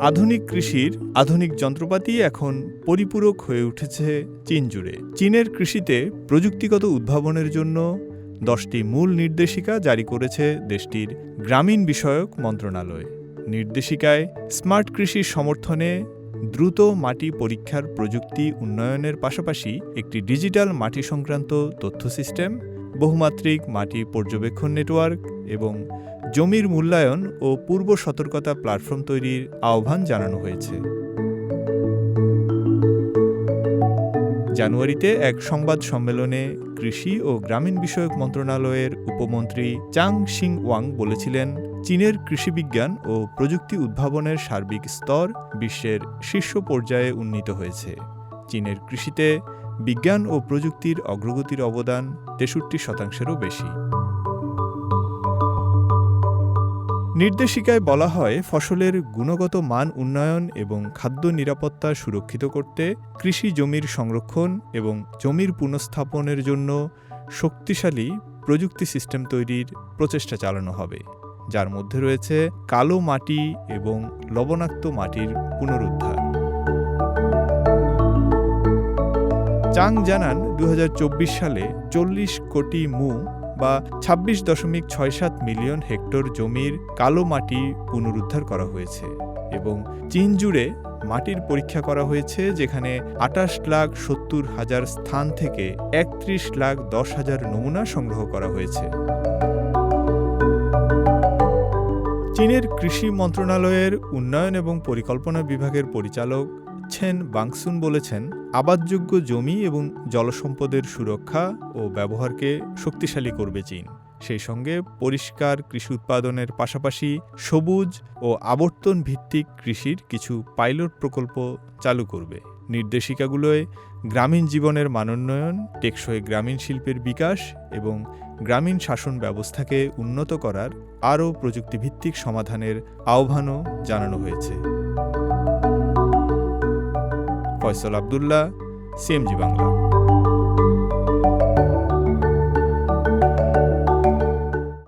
আধুনিক কৃষির আধুনিক যন্ত্রপাতি এখন পরিপূরক হয়ে উঠেছে চীন জুড়ে। চীনের কৃষিতে প্রযুক্তিগত উদ্ভাবনের জন্য দশটি মূল নির্দেশিকা জারি করেছে দেশটির গ্রামীণ বিষয়ক মন্ত্রণালয়। নির্দেশিকায় স্মার্ট কৃষির সমর্থনে দ্রুত মাটি পরীক্ষার প্রযুক্তি উন্নয়নের পাশাপাশি একটি ডিজিটাল মাটি সংক্রান্ত তথ্য সিস্টেম, বহুমাত্রিক মাটি পর্যবেক্ষণ নেটওয়ার্ক এবং জমির মূল্যায়ন ও পূর্ব সতর্কতা প্ল্যাটফর্ম তৈরির আহ্বান জানানো হয়েছে। জানুয়ারিতে এক সংবাদ সম্মেলনে কৃষি ও গ্রামীণ বিষয়ক মন্ত্রণালয়ের উপমন্ত্রী চাং শিং ওয়াং বলেছিলেন, চীনের কৃষিবিজ্ঞান ও প্রযুক্তি উদ্ভাবনের সার্বিক স্তর বিশ্বের শীর্ষ পর্যায়ে উন্নীত হয়েছে। চীনের কৃষিতে বিজ্ঞান ও প্রযুক্তির অগ্রগতির অবদান তেষট্টি শতাংশেরও বেশি। নির্দেশিকায় বলা হয়, ফসলের গুণগত মান উন্নয়ন এবং খাদ্য নিরাপত্তা সুরক্ষিত করতে কৃষি জমির সংরক্ষণ এবং জমির পুনঃস্থাপনের জন্য শক্তিশালী প্রযুক্তি সিস্টেম তৈরির প্রচেষ্টা চালানো হবে, যার মধ্যে রয়েছে কালো মাটি এবং লবণাক্ত মাটির পুনরুদ্ধার। চাং জানান দু হাজার চব্বিশ সালে চল্লিশ কোটি মু বা ছাব্বিশ দশমিক ছয় সাত মিলিয়ন হেক্টর জমির কালো মাটি পুনরুদ্ধার করা হয়েছে এবং চীন জুড়ে মাটির পরীক্ষা করা হয়েছে যেখানে আটাশ লাখ সত্তর হাজার স্থান থেকে একত্রিশ লাখ দশ হাজার নমুনা সংগ্রহ করা হয়েছে। চীনের কৃষি মন্ত্রণালয়ের উন্নয়ন এবং পরিকল্পনা বিভাগের পরিচালক ছেন বাংসুন বলেছেন, আবাদযোগ্য জমি এবং জলসম্পদের সুরক্ষা ও ব্যবহারকে শক্তিশালী করবে চীন। সেই সঙ্গে পরিষ্কার কৃষি উৎপাদনের পাশাপাশি সবুজ ও আবর্তন ভিত্তিক কৃষির কিছু পাইলট প্রকল্প চালু করবে। নির্দেশিকাগুলোয় গ্রামীণ জীবনের মানোন্নয়ন, টেকসই গ্রামীণ শিল্পের বিকাশ এবং গ্রামীণ শাসন ব্যবস্থাকে উন্নত করার আরও প্রযুক্তিভিত্তিক সমাধানের আহ্বানও জানানো হয়েছে। ফয়সল আবদুল্লাহ সিএমজি বাংলা।